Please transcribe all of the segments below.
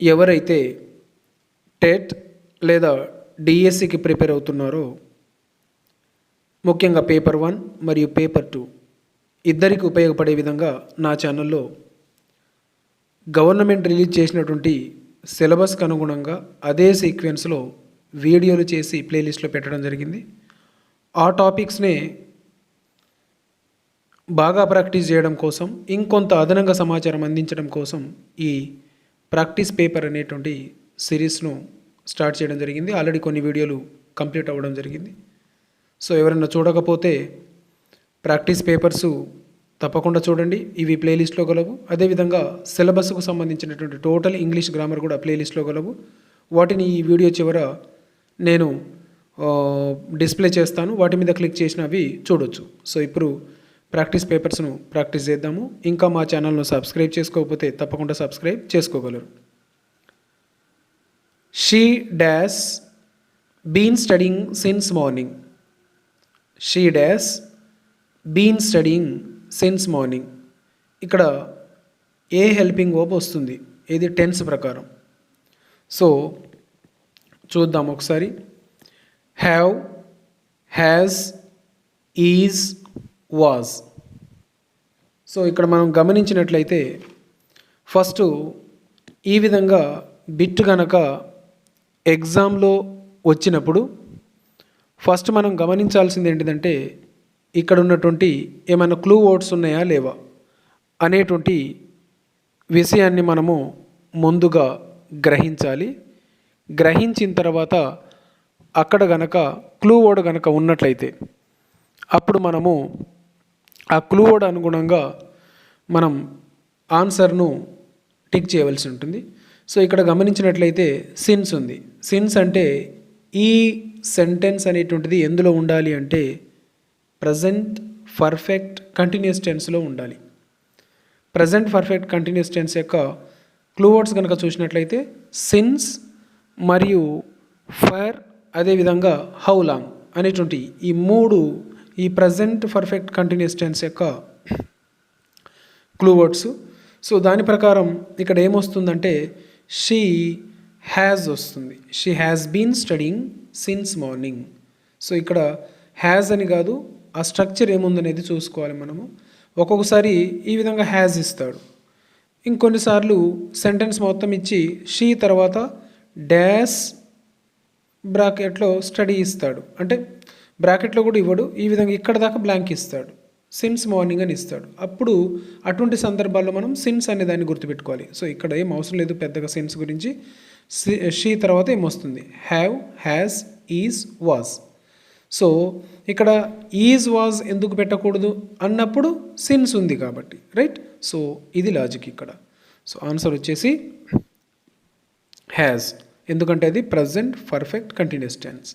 ఎవరైతే టెట్ లేదా డిఎస్సికి ప్రిపేర్ అవుతున్నారో ముఖ్యంగా పేపర్ వన్ మరియు పేపర్ టూ ఇద్దరికి ఉపయోగపడే విధంగా నా ఛానల్లో గవర్నమెంట్ రిలీజ్ చేసినటువంటి సిలబస్కి అనుగుణంగా అదే సీక్వెన్స్లో వీడియోలు చేసి ప్లేలిస్ట్లో పెట్టడం జరిగింది. ఆ టాపిక్స్నే బాగా ప్రాక్టీస్ చేయడం కోసం ఇంకొంత అదనంగా సమాచారం అందించడం కోసం ఈ ప్రాక్టీస్ పేపర్ అనేటువంటి సిరీస్ను స్టార్ట్ చేయడం జరిగింది. ఆల్రెడీ కొన్ని వీడియోలు కంప్లీట్ అవ్వడం జరిగింది. సో ఎవరైనా చూడకపోతే ప్రాక్టీస్ పేపర్స్ తప్పకుండా చూడండి. ఇవి ప్లేలిస్ట్లో గలవు. అదేవిధంగా సిలబస్కు సంబంధించినటువంటి టోటల్ ఇంగ్లీష్ గ్రామర్ కూడా ప్లేలిస్ట్లో గలవు. వాటిని ఈ వీడియో చివర నేను డిస్ప్లే చేస్తాను. వాటి మీద క్లిక్ చేసిన అవి చూడొచ్చు. సో ఇప్పుడు ప్రాక్టీస్ పేపర్స్ను ప్రాక్టీస్ చేద్దాము. ఇంకా మా ఛానల్ను సబ్స్క్రైబ్ చేసుకోకపోతే తప్పకుండా సబ్స్క్రైబ్ చేసుకోగలరు. She dash been studying since morning. She dash been studying since morning. ఇక్కడ ఏ హెల్పింగ్ వర్బ్ వస్తుంది? ఇది టెన్స్ ప్రకారం. సో చూద్దాం ఒకసారి. Have has is was so ఇక్కడ మనం గమనించినట్లయితే ఫస్ట్ ఈ విధంగా బిట్ గనక ఎగ్జామ్లో వచ్చినప్పుడు ఫస్ట్ మనం గమనించాల్సింది ఏంటిదంటే ఇక్కడ ఉన్నటువంటి ఏమైనా క్లూ వర్డ్స్ ఉన్నాయా లేవా అనేటువంటి విషయాన్ని మనము ముందుగా గ్రహించాలి. గ్రహించిన తర్వాత అక్కడ గనక క్లూ వర్డ్ గనక ఉన్నట్లయితే అప్పుడు మనము ఆ క్లూ వర్డ్ అనుగుణంగా మనం ఆన్సర్ను టిక్ చేయవలసి ఉంటుంది. సో ఇక్కడ గమనించినట్లయితే సిన్స్ ఉంది. సిన్స్ అంటే ఈ సెంటెన్స్ అనేటువంటిది ఎందులో ఉండాలి అంటే ప్రజెంట్ పర్ఫెక్ట్ కంటిన్యూస్ టెన్స్లో ఉండాలి. ప్రజెంట్ పర్ఫెక్ట్ కంటిన్యూస్ టెన్స్ యొక్క క్లూవర్డ్స్ కనుక చూసినట్లయితే సిన్స్ మరియు ఫర్ అదేవిధంగా హౌ లాంగ్ అనేటువంటి ఈ మూడు ఈ ప్రజెంట్ పర్ఫెక్ట్ కంటిన్యూస్ టెన్స్ యొక్క క్లూ వర్డ్స్ సో దాని ప్రకారం ఇక్కడ ఏమొస్తుందంటే షీ హ్యాజ్ వస్తుంది. She has been studying since morning so ఇక్కడ హ్యాజ్ అని కాదు ఆ స్ట్రక్చర్ ఏముందనేది చూసుకోవాలి మనము. ఒక్కొక్కసారి ఈ విధంగా హ్యాజ్ ఇస్తాడు. ఇంకొన్నిసార్లు సెంటెన్స్ మొత్తం ఇచ్చి షీ తర్వాత డ్యాష్ బ్రాకెట్లో స్టడీ ఇస్తాడు. అంటే బ్రాకెట్లో కూడా ఇవ్వడు. ఈ విధంగా ఇక్కడ దాకా బ్లాంక్ ఇస్తాడు. సిన్స్ మార్నింగ్ అని ఇస్తాడు. అప్పుడు అటువంటి సందర్భాల్లో మనం సిన్స్ అనే దాన్ని గుర్తుపెట్టుకోవాలి. సో ఇక్కడ ఏం అవసరం లేదు పెద్దగా సిన్స్ గురించి. షీ తర్వాత ఏమొస్తుంది have has is was so ఇక్కడ ఈజ్ వాజ్ ఎందుకు పెట్టకూడదు? అన్నప్పుడు సిన్స్ ఉంది కాబట్టి రైట్ సో ఇది లాజిక్ ఇక్కడ. సో ఆన్సర్ వచ్చేసి హ్యాజ్ ఎందుకంటే అది present perfect continuous tense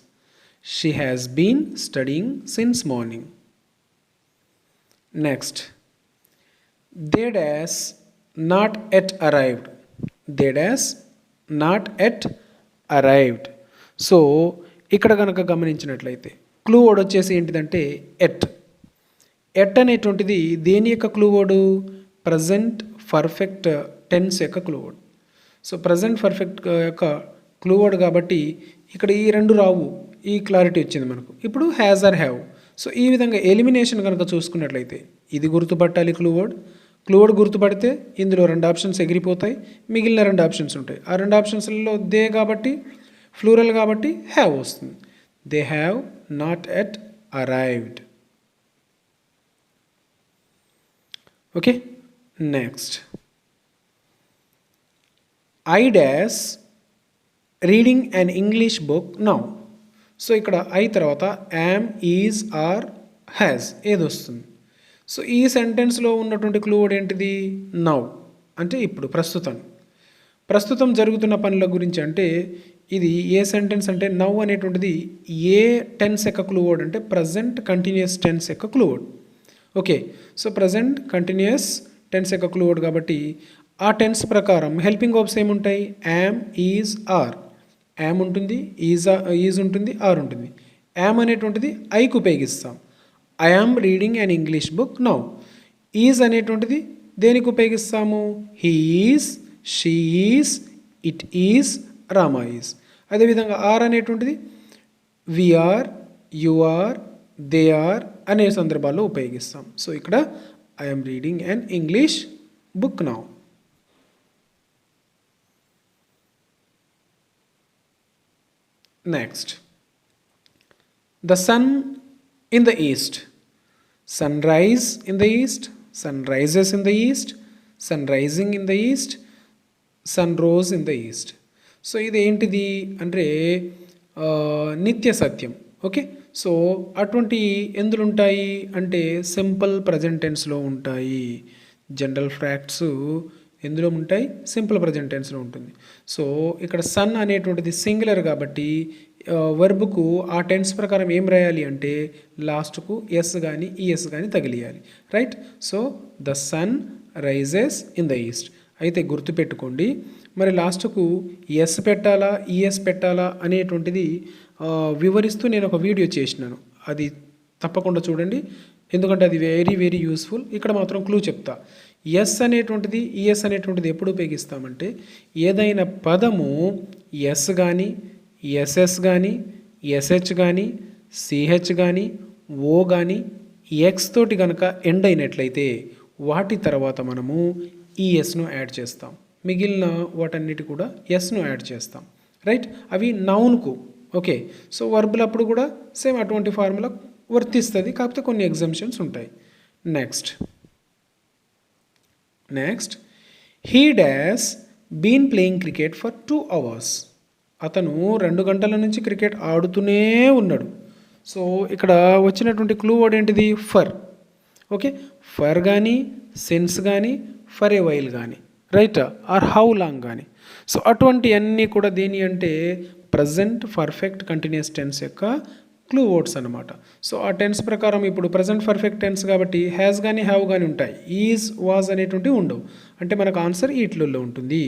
she has been studying since morning next they does not yet arrived they does not yet arrived so ఇక్కడ కనుక గమనించినట్లయితే క్లూ వర్డ్ వచ్చేసి ఏంటిదంటే ఎట్ ఎట్ అనేటువంటిది దేని యొక్క clue word present perfect tense యొక్క clue word so present perfect యొక్క క్లూ వర్డ్ కాబట్టి ఇక్కడ ఈ రెండు రావు. ఈ క్లారిటీ వచ్చింది మనకు. ఇప్పుడు హ్యాజ్ ఆర్ హ్యావ్ సో ఈ విధంగా ఎలిమినేషన్ కనుక చూసుకున్నట్లయితే ఇది గుర్తుపట్టాలి క్లూ వర్డ్ క్లూ వర్డ్ గుర్తుపడితే ఇందులో రెండు ఆప్షన్స్ ఎగిరిపోతాయి మిగిలిన రెండు ఆప్షన్స్ ఉంటాయి. ఆ రెండు ఆప్షన్స్లలో దే కాబట్టి ఫ్లూరల్ కాబట్టి హ్యావ్ వస్తుంది. They have not yet arrived okay next I dash reading an English book now so ఇక్కడ ఐ తర్వాత యామ్ ఈజ్ ఆర్ హ్యాజ్ ఏది వస్తుంది? సో ఈ సెంటెన్స్లో ఉన్నటువంటి క్లూ వర్డ్ ఏంటిది? నౌ అంటే ఇప్పుడు ప్రస్తుతం. ప్రస్తుతం జరుగుతున్న పనుల గురించి అంటే ఇది ఏ సెంటెన్స్ అంటే నవ్ అనేటువంటిది ఏ టెన్స్ యొక్క క్లూ వర్డ్ అంటే ప్రజెంట్ కంటిన్యూస్ టెన్స్ యొక్క clue word okay so present continuous tense యొక్క క్లూ వర్డ్ కాబట్టి ఆ టెన్స్ ప్రకారం హెల్పింగ్ వర్బ్స్ ఏముంటాయి? యామ్ ఈజ్ ఆర్ యామ్ ఉంటుంది ఈజ్ ఈజ్ ఉంటుంది ఆర్ ఉంటుంది. యామ్ అనేటువంటిది ఐకి ఉపయోగిస్తాం. I am reading an English book now is అనేటువంటిది దేనికి ఉపయోగిస్తాము? He is she is it is Rama is అదేవిధంగా ఆర్ అనేటువంటిది we are you are they are అనే సందర్భాల్లో ఉపయోగిస్తాం. సో ఇక్కడ I'm reading and English book now next the sun in the east sun rise in the east sun rises in the east sun rising in the east sun rose in the east so ఇది ఏంటిది అంటే నిత్య సత్యం. Okay so అటువంటి ఎందులు ఉంటాయి? అంటే simple present టెన్స్లో ఉంటాయి. General facts ఎందులో ఉంటాయి సింపుల్ ప్రజెంట్ టెన్స్లో ఉంటుంది. సో ఇక్కడ సన్ అనేటువంటిది సింగులర్ కాబట్టి వర్బుకు ఆ టెన్స్ ప్రకారం ఏం రాయాలి అంటే లాస్ట్కు ఎస్ కానీ ఈఎస్ కానీ తగిలియాలి. Right? So the sun rises in the east. అయితే గుర్తుపెట్టుకోండి మరి లాస్ట్కు ఎస్ పెట్టాలా ఈఎస్ పెట్టాలా అనేటువంటిది వివరిస్తూ నేను ఒక వీడియో చేసినాను. అది తప్పకుండా చూడండి. ఎందుకంటే అది వెరీ వెరీ యూస్ఫుల్. ఇక్కడ మాత్రం క్లూ చెప్తా. ఎస్ అనేటువంటిది ఈఎస్ అనేటువంటిది ఎప్పుడు ఉపయోగిస్తామంటే ఏదైనా పదము ఎస్ కానీ ఎస్ఎస్ కానీ ఎస్హెచ్ కానీ సిహెచ్ కానీ ఓ కానీ ఎక్స్ తోటి కనుక ఎండ్ అయినట్లయితే వాటి తర్వాత మనము ఈఎస్ను యాడ్ చేస్తాం. మిగిలిన వాటన్నిటి కూడా ఎస్ను యాడ్ చేస్తాం. రైట్ అవి నౌన్కు ఓకే సో వర్బులప్పుడు కూడా సేమ్ అటువంటి ఫార్ములా వర్తిస్తుంది. కాకపోతే కొన్ని ఎగ్జామ్షన్స్ ఉంటాయి. Next next he dash been playing cricket for two hours అతను రెండు గంటల నుంచి క్రికెట్ ఆడుతూనే ఉన్నాడు. సో ఇక్కడ వచ్చినటువంటి క్లూ వర్డ్ ఏంటిది? ఫర్ ఓకే ఫర్ కానీ సెన్స్ కానీ ఫర్ ఏ వైల్ కానీ రైట్ ఆర్ హౌ లాంగ్ కానీ సో అటువంటి అన్నీ కూడా దేని అంటే ప్రజెంట్ పర్ఫెక్ట్ కంటిన్యూస్ టెన్స్ యొక్క క్లూ వర్డ్స్ అనమాట సో ఆ టెన్స్ ప్రకారం ఇప్పుడు ప్రజెంట్ పర్ఫెక్ట్ టెన్స్ కాబట్టి హ్యాస్ కానీ హ్యావ్ కానీ ఉంటాయి. ఈజ్ వాజ్ అనేటువంటివి ఉండవు. అంటే మనకు ఆన్సర్ ఈట్లలో ఉంటుంది.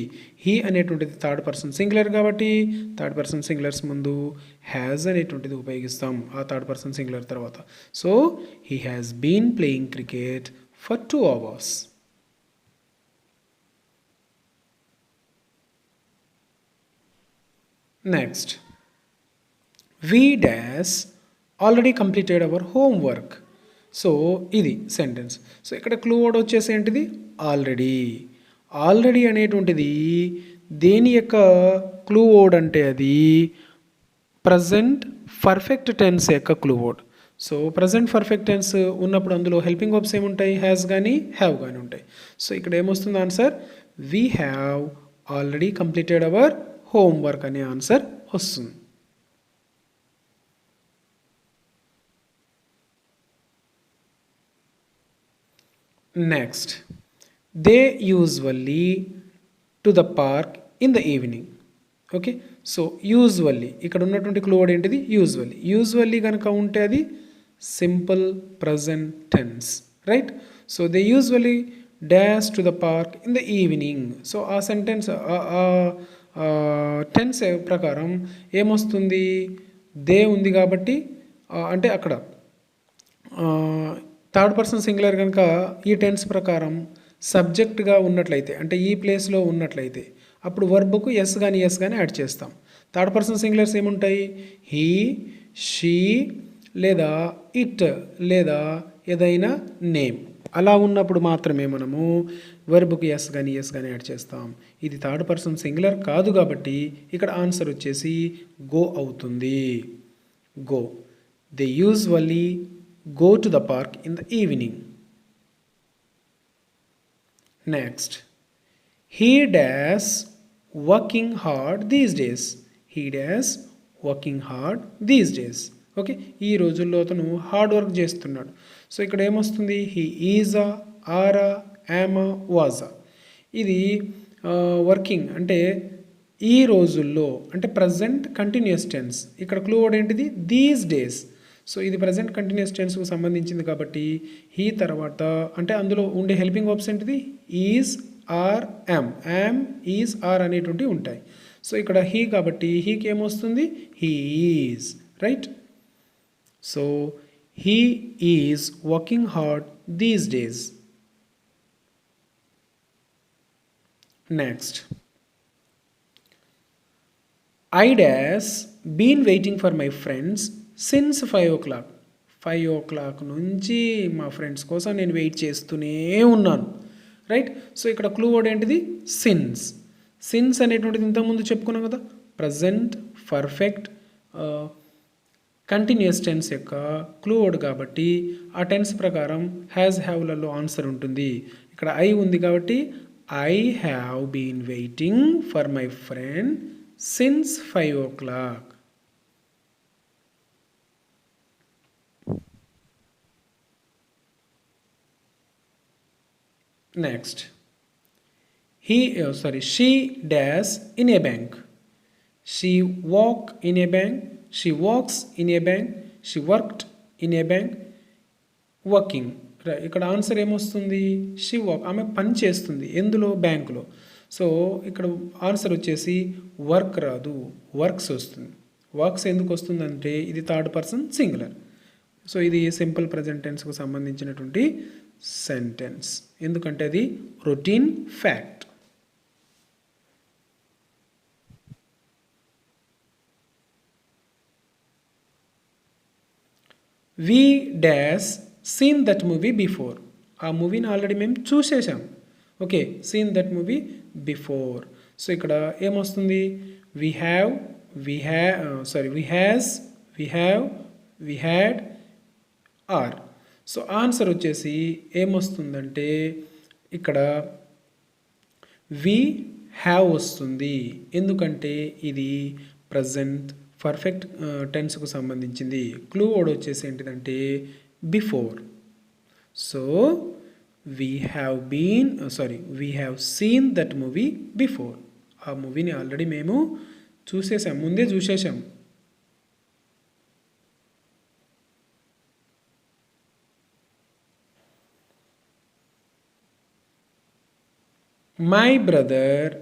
హీ అనేటువంటిది థర్డ్ పర్సన్ సింగులర్ కాబట్టి థర్డ్ పర్సన్ సింగులర్స్ ముందు హ్యాజ్ అనేటువంటిది ఉపయోగిస్తాం. ఆ థర్డ్ పర్సన్ సింగులర్ తర్వాత. So he has been playing cricket for two hours. Next. We dash already completed our homework so ఇది సెంటెన్స్ సో ఇక్కడ క్లూ వర్డ్ వచ్చేసి ఏంటిది? ఆల్రెడీ ఆల్రెడీ అనేటువంటిది దేని యొక్క క్లూ వర్డ్ అంటే అది? ప్రజెంట్ పర్ఫెక్ట్ టెన్స్ యొక్క clue word so present perfect tense ఉన్నప్పుడు అందులో హెల్పింగ్ వర్బ్స్ ఏముంటాయి? హ్యాస్ కానీ హ్యావ్ కానీ ఉంటాయి. సో ఇక్కడ ఏమొస్తుంది answer we have already completed our homework అనే ఆన్సర్ వస్తుంది. Next they usually to the park in the evening okay so usually ఇక్కడ ఉన్నటువంటి క్లూ వర్డ్ ఏంటిది? యూజువల్లీ యూజువల్లీ కనుక ఉంటే అది simple present tense right so they usually dash to the park in the evening so ఆ sentence tense ప్రకారం ఏమొస్తుంది? They ఉంది కాబట్టి అంటే అక్కడ థర్డ్ పర్సన్ సింగులర్ కనుక ఈ టెన్స్ ప్రకారం సబ్జెక్ట్గా ఉన్నట్లయితే అంటే ఈ ప్లేస్లో ఉన్నట్లయితే అప్పుడు వర్బ్కు ఎస్ కానీ ఎస్ కానీ యాడ్ చేస్తాం. థర్డ్ పర్సన్ సింగులర్స్ ఏముంటాయి? హీ షీ లేదా ఇట్ లేదా ఏదైనా నేమ్. అలా ఉన్నప్పుడు మాత్రమే మనము వర్బ్కు ఎస్ కానీ ఎస్ కానీ యాడ్ చేస్తాం. ఇది థర్డ్ పర్సన్ సింగులర్ కాదు కాబట్టి ఇక్కడ ఆన్సర్ వచ్చేసి గో అవుతుంది. Go. They usually go to the park in the evening. Next, he does working hard these days. He does working hard these days. Okay ఈ రోజుల్లో అతను హార్డ్ వర్క్ చేస్తున్నాడు. So ఇక్కడ ఏమొస్తుంది? హీ ఈజా ఆరా యామా వాజా ఇది వర్కింగ్ అంటే ఈ రోజుల్లో అంటే ప్రజెంట్ కంటిన్యూస్ టెన్స్ ఇక్కడ క్లూ వర్డ్ ఏంటిది? దీస్ డేస్ సో ఇది ప్రజెంట్ కంటిన్యూస్ టెన్స్కు సంబంధించింది కాబట్టి హీ తర్వాత అంటే అందులో ఉండే హెల్పింగ్ వర్బ్స్ ఏంటిది? Is are am am is are అనేటువంటివి ఉంటాయి. సో ఇక్కడ హీ కాబట్టి హీకి ఏమొస్తుంది he is right so he is working hard these days next I dash been waiting for my friends since five o'clock five o'clock నుంచి మా friends కోసం నేను వెయిట్ చేస్తూనే ఉన్నాను. రైట్ సో ఇక్కడ క్లూ వర్డ్ ఏంటిది? సిన్స్ సిన్స్ అనేటువంటిది ఇంతకుముందు చెప్పుకున్నాం కదా? ప్రజెంట్ పర్ఫెక్ట్ కంటిన్యూస్ టెన్స్ యొక్క క్లూ వర్డ్ కాబట్టి ఆ టెన్స్ ప్రకారం హ్యాజ్ హ్యావ్లలో ఆన్సర్ ఉంటుంది. ఇక్కడ ఐ ఉంది కాబట్టి I have been waiting for my friend since five o'clock next he sorry sorry she dash in a bank. She walk in a bank. She walks in a bank. She worked in a bank. Working ఇక్కడ answer ఏమొస్తుంది? She work ఆమె పని చేస్తుంది ఎందులో? బ్యాంకులో so ఇక్కడ answer వచ్చేసి work రాదు. వర్క్స్ వస్తుంది. వర్క్స్ ఎందుకు వస్తుందంటే ఇది థర్డ్ పర్సన్ సింగులర్ సో ఇది సింపుల్ ప్రజెంట్ టెన్స్కు సంబంధించినటువంటి సెంటెన్స్ ఎందుకంటే అది routine fact we dash seen that movie before ఆ మూవీని ఆల్రెడీ మేము చూసేసాం okay seen that movie before so ఇక్కడ ఏమొస్తుంది? We have we ha sorry we has we have we had or so answer వచ్చేసి ఏమొస్తుందంటే ఇక్కడ వి హ్యావ్ వస్తుంది. ఎందుకంటే ఇది ప్రజెంట్ పర్ఫెక్ట్ టెన్స్కు సంబంధించింది. క్లూ వర్డ్ వచ్చేసి ఏంటిదంటే before. So we have been sorry we have seen that movie before. ఆ మూవీని ఆల్రెడీ మేము చూసేసాం ముందే చూసేసాం. My brother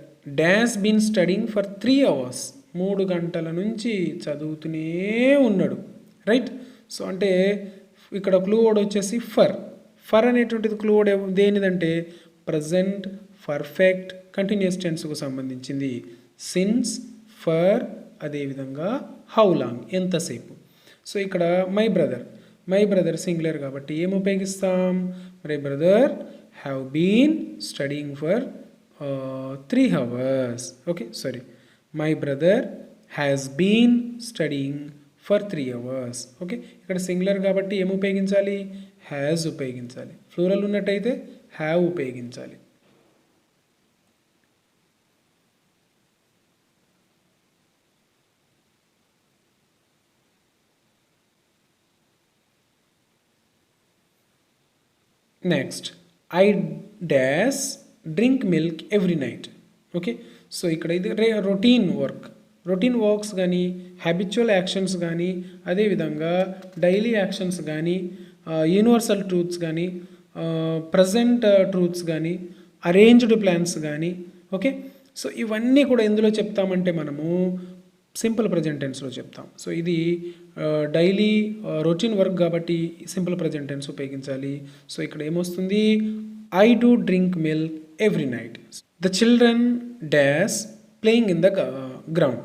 dash been studying for three hours మూడు గంటల నుంచి చదువుతూనే ఉన్నాడు. రైట్ సో అంటే ఇక్కడ క్లూ వర్డ్ వచ్చేసి ఫర్ ఫర్ అనేటువంటిది క్లూ వర్డ్ దేనిదంటే ప్రజెంట్ పర్ఫెక్ట్ కంటిన్యూస్ టెన్స్కు సంబంధించింది. సిన్స్ ఫర్ అదేవిధంగా హౌ లాంగ్ ఎంతసేపు? సో ఇక్కడ my brother my brother singular కాబట్టి ఏం ఉపయోగిస్తాం? My brother have been studying for three hours okay sorry my brother has been studying for three hours okay ఇక్కడ singular కాబట్టి ఏం ఉపయోగించాలి? హ్యాజ్ ఉపయోగించాలి. ఫ్లూరల్ ఉన్నట్టయితే హ్యావ్ ఉపయోగించాలి. Next I dash drink milk every night okay so ఇక్కడ ఇది రే రొటీన్ వర్క్ రొటీన్ వర్క్స్ కానీ హ్యాబిచువల్ యాక్షన్స్ కానీ అదేవిధంగా డైలీ యాక్షన్స్ కానీ యూనివర్సల్ ట్రూత్స్ కానీ ప్రజెంట్ ట్రూత్స్ కానీ అరేంజ్డ్ ప్లాన్స్ కానీ ఓకే సో ఇవన్నీ కూడా ఎందులో చెప్తామంటే మనము సింపుల్ ప్రజెంట్ టెన్స్లో చెప్తాం. సో ఇది డైలీ రొటీన్ వర్క్ కాబట్టి సింపుల్ ప్రజెంట్ టెన్స్ ఉపయోగించాలి. సో ఇక్కడ ఏమొస్తుంది? I do drink milk every night the children dash playing in the ground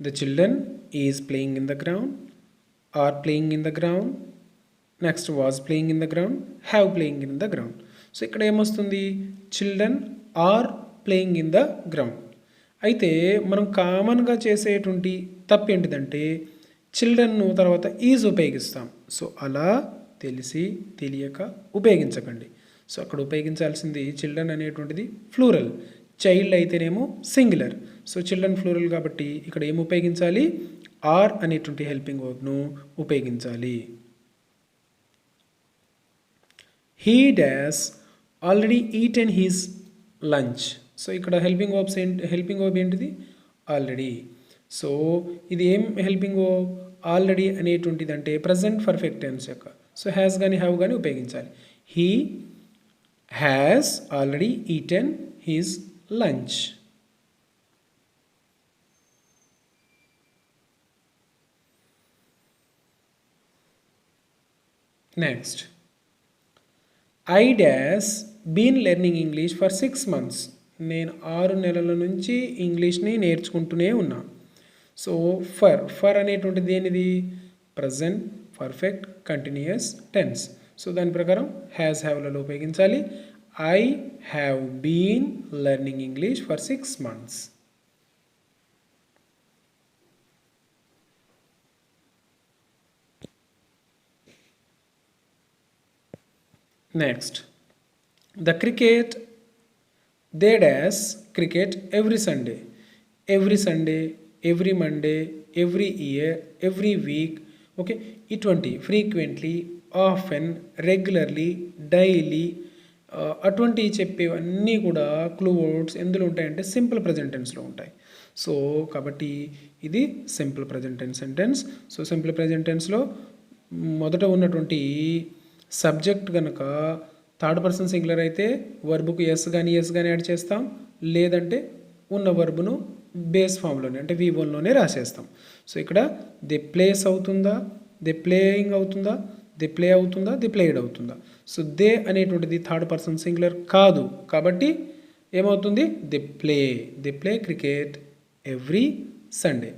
the children is playing in the ground are playing in the ground next was playing in the ground have playing in the ground so ఇక్కడ ఏమొస్తుంది? Children are playing in the ground అయితే మనం కామన్గా చేసేటువంటి తప్పు ఏంటిదంటే children తర్వాత is ఉపయోగిస్తాం. సో అలా తెలిసి తెలియక ఉపయోగించకండి. సో అక్కడ ఉపయోగించాల్సింది చిల్డ్రన్ అనేటువంటిది ఫ్లూరల్ చైల్డ్ అయితేనేమో సింగులర్ సో చిల్డ్రన్ ఫ్లూరల్ కాబట్టి ఇక్కడ ఏం ఉపయోగించాలి? ఆర్ అనేటువంటి హెల్పింగ్ వర్బ్ను ఉపయోగించాలి. He dash already eat and his lunch so ఇక్కడ హెల్పింగ్ వర్బ్స్ ఏంటి హెల్పింగ్ వర్బ్ ఏంటిది? ఆల్రెడీ సో ఇది ఏం హెల్పింగ్ వర్బ్ ఆల్రెడీ అనేటువంటిది అంటే ప్రజెంట్ పర్ఫెక్ట్ టెన్స్ యొక్క. సో హ్యాస్ కానీ హ్యావ్ కానీ ఉపయోగించాలి. He has already eaten his lunch next I dash been learning English for six months నేను ఆరు నెలల నుంచి ఇంగ్లీష్ని నేర్చుకుంటూనే ఉన్నా. సో ఫర్ ఫర్ అనేటువంటిది ఏంటిది? Present perfect continuous tense so దాని ప్రకారం హ్యాస్ హ్యావ్లలో ఉపయోగించాలి I have been learning English for six months next the cricket they dash cricket every Sunday every Sunday every Monday every year every week okay ఇటువంటి frequently often regularly daily అటువంటి చెప్పేవన్నీ కూడా clue words ఎందులో ఉంటాయంటే simple present టెన్స్లో ఉంటాయి. So కాబట్టి ఇది simple present tense sentence so simple present టెన్స్లో మొదట ఉన్నటువంటి సబ్జెక్ట్ కనుక థర్డ్ పర్సన్ సింగులర్ అయితే వర్బుకు ఎస్ కానీ ఎస్ కానీ యాడ్ చేస్తాం. లేదంటే ఉన్న వర్బును బేస్ ఫామ్లోనే అంటే వి వన్లోనే రాసేస్తాం. సో ఇక్కడ ది ప్లేస్ అవుతుందా? ది ప్లేయింగ్ అవుతుందా? ది ప్లే అవుతుందా ది ప్లేడ్ అవుతుందా? సో దే అనేటువంటిది థర్డ్ పర్సన్ సింగులర్ కాదు. కాబట్టి ఏమవుతుంది? They play they play cricket every Sunday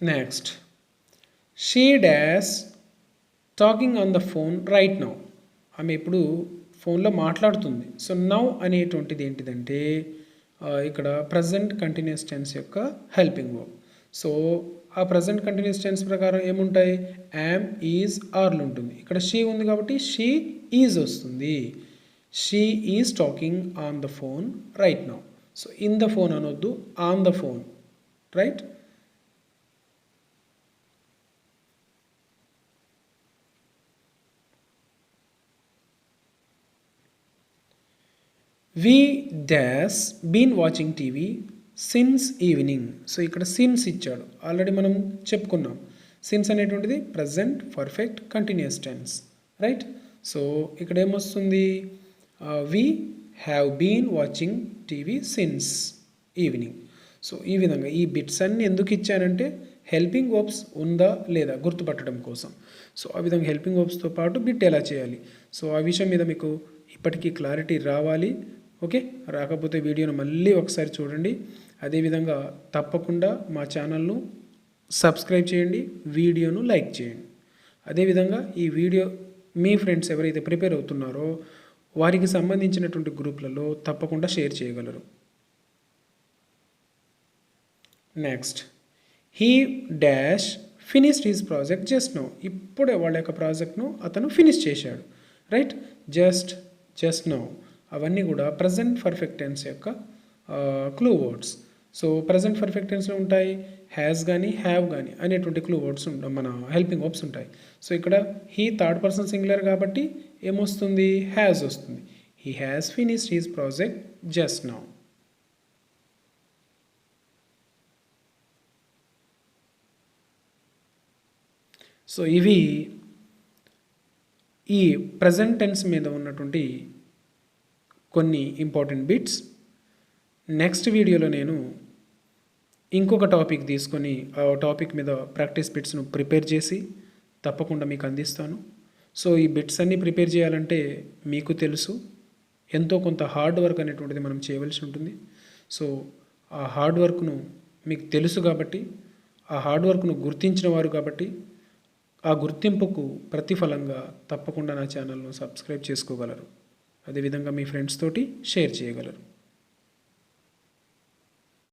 next she dash talking on the phone right now ఆమె ఇప్పుడు ఫోన్లో మాట్లాడుతుంది. సో నౌ అనేటువంటిది ఏంటిదంటే ఇక్కడ ప్రజెంట్ కంటిన్యూస్ టెన్స్ యొక్క హెల్పింగ్ వర్క్ సో ఆ ప్రజెంట్ కంటిన్యూస్ టెన్స్ ప్రకారం ఏముంటాయి? యామ్ ఈజ్ ఆర్లు ఉంటుంది. ఇక్కడ షీ ఉంది కాబట్టి షీ ఈజ్ వస్తుంది. She is talking on the phone right now. So in the phone అనొద్దు on the phone. Right? We dash been watching TV since evening so ఇక్కడ since ఇచ్చాడు. ఆల్రెడీ మనం చెప్పుకున్నాం. సిన్స్ అనేటువంటిది present perfect continuous tense right so ఇక్కడ ఏమొస్తుంది we have been watching TV since evening so ఈ విధంగా ఈ బిట్స్ అన్ని ఎందుకు ఇచ్చానంటే హెల్పింగ్ వర్బ్స్ ఉందా లేదా గుర్తుపట్టడం కోసం. సో ఆ విధంగా హెల్పింగ్ వర్బ్స్తో పాటు బిట్ ఎలా చేయాలి? సో ఆ విషయం మీద మీకు ఇప్పటికీ క్లారిటీ రావాలి. ఓకే? రాకపోతే వీడియోను మళ్ళీ ఒకసారి చూడండి. అదేవిధంగా తప్పకుండా మా ఛానల్ను సబ్స్క్రైబ్ చేయండి వీడియోను లైక్ చేయండి. అదేవిధంగా ఈ వీడియో మీ ఫ్రెండ్స్ ఎవరైతే ప్రిపేర్ అవుతున్నారో వారికి సంబంధించినటువంటి గ్రూప్లలో తప్పకుండా షేర్ చేయగలరు. Next he dash finished his project just now. ఇప్పుడే వాళ్ళ యొక్క ప్రాజెక్ట్ను అతను ఫినిష్ చేశాడు. రైట్? Just just now. అవన్నీ కూడా ప్రజెంట్ పర్ఫెక్ట్ టెన్స్ యొక్క clue words so present perfect టెన్స్లో ఉంటాయి హ్యాస్ కానీ హ్యావ్ కానీ అనేటువంటి క్లూ వర్డ్స్ మన హెల్పింగ్ వర్బ్స్ ఉంటాయి. సో ఇక్కడ హీ థర్డ్ పర్సన్ సింగులర్ కాబట్టి ఏమొస్తుంది? హ్యాస్ వస్తుంది. He has finished his project just now so ఇవి ఈ ప్రజెంట్ టెన్స్ మీద ఉన్నటువంటి కొన్ని ఇంపార్టెంట్ బిట్స్ నెక్స్ట్ వీడియోలో నేను ఇంకొక టాపిక్ తీసుకొని ఆ టాపిక్ మీద ప్రాక్టీస్ బిట్స్ను ప్రిపేర్ చేసి తప్పకుండా మీకు అందిస్తాను. సో ఈ బిట్స్ అన్నీ ప్రిపేర్ చేయాలంటే మీకు తెలుసు ఎంతో కొంత హార్డ్ వర్క్ అనేటువంటిది మనం చేయవలసి ఉంటుంది. సో ఆ హార్డ్ వర్క్ను మీకు తెలుసు కాబట్టి ఆ హార్డ్ వర్క్ను గుర్తించిన వారు కాబట్టి ఆ గుర్తింపుకు ప్రతిఫలంగా తప్పకుండా నా ఛానల్ను సబ్స్క్రైబ్ చేసుకోగలరు. అదేవిధంగా మీ ఫ్రెండ్స్ తోటి షేర్ చేయగలరు.